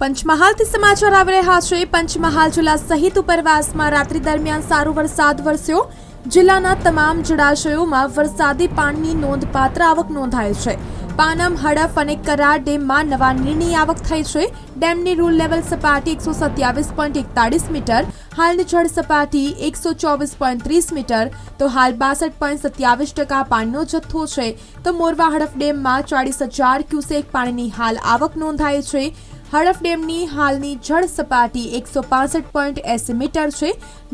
પંચમહાલથી સમાચાર આવી રહ્યા છે. પંચમહાલ જિલ્લા સહિત ઉપરવાસમાં રાત્રિ દરમિયાન સારો વરસાદ વરસ્યો. જિલ્લાના તમામ જળાશયોમાં વરસાદી પાણીની નોંધપાત્ર આવક નોંધાઈ છે. પાનમ, હડફ અને કરાર ડેમમાં નવા નીરની આવક થઈ છે. ડેમની રૂલ લેવલ સપાટી એકસો સત્યાવીસ પોઈન્ટ એકતાળીસ મીટર, હાલની જળ સપાટી એકસો ચોવીસ પોઈન્ટ ત્રીસ મીટર. તો હાલ બાસઠ પોઈન્ટ સત્યાવીસ ટકા પાણીનો જથ્થો છે. તો મોરવા હડફ ડેમમાં ચાળીસ હજાર ક્યુસેક પાણીની હાલ આવક નોંધાઈ છે. હડફ ડેમની હાલની જળ સપાટી એકસો પાસઠ પોઈન્ટ એસી મીટર છે.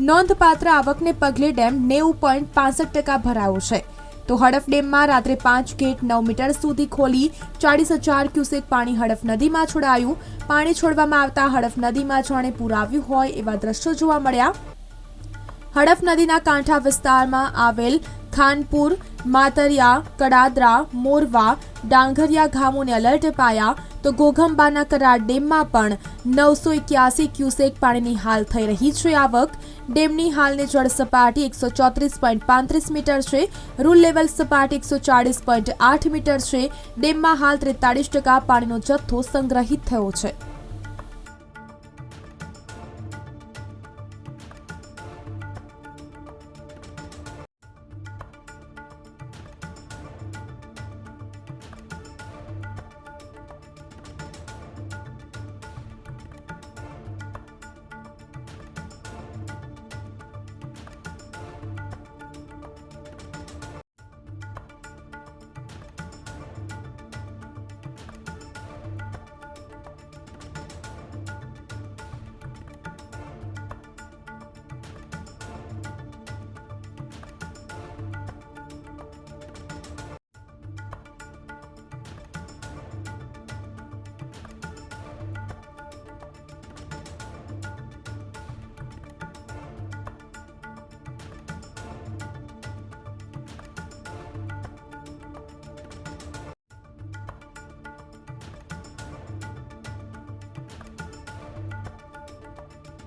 નોંધપાત્ર આવકને પગલે ડેમ નેવું પોઈન્ટ પાસઠ ટકા ભરાયો છે. તો હડફ ડેમમાં રાત્રે પાંચ ગેટ નવ મીટર સુધી ખોલી ચાળીસ હજાર ક્યુસેક પાણી હડફ નદીમાં છોડાયું. પાણી છોડવામાં આવતા હડફ નદીમાં જાણે પૂર આવ્યું હોય એવા દ્રશ્યો જોવા મળ્યા. હડફ નદીના કાંઠા વિસ્તારમાં આવેલ ખાનપુર, માતરિયા, કડાદરા, મોરવા, ડાંગરિયા ગામોને એલર્ટ અપાયા તો ઘોઘંબાના કરાર ડેમમાં પણ નવસો એક્યાસી ક્યુસેક પાણીની હાલ થઈ રહી છે આવક. ડેમની હાલની જળ સપાટી એકસો ચોત્રીસ પોઈન્ટ પાંત્રીસ મીટર છે. રૂલ લેવલ સપાટી એકસો ચાળીસ પોઈન્ટ આઠ મીટર છે. ડેમમાં હાલ ત્રેતાળીસ ટકા પાણીનો જથ્થો સંગ્રહિત થયો છે.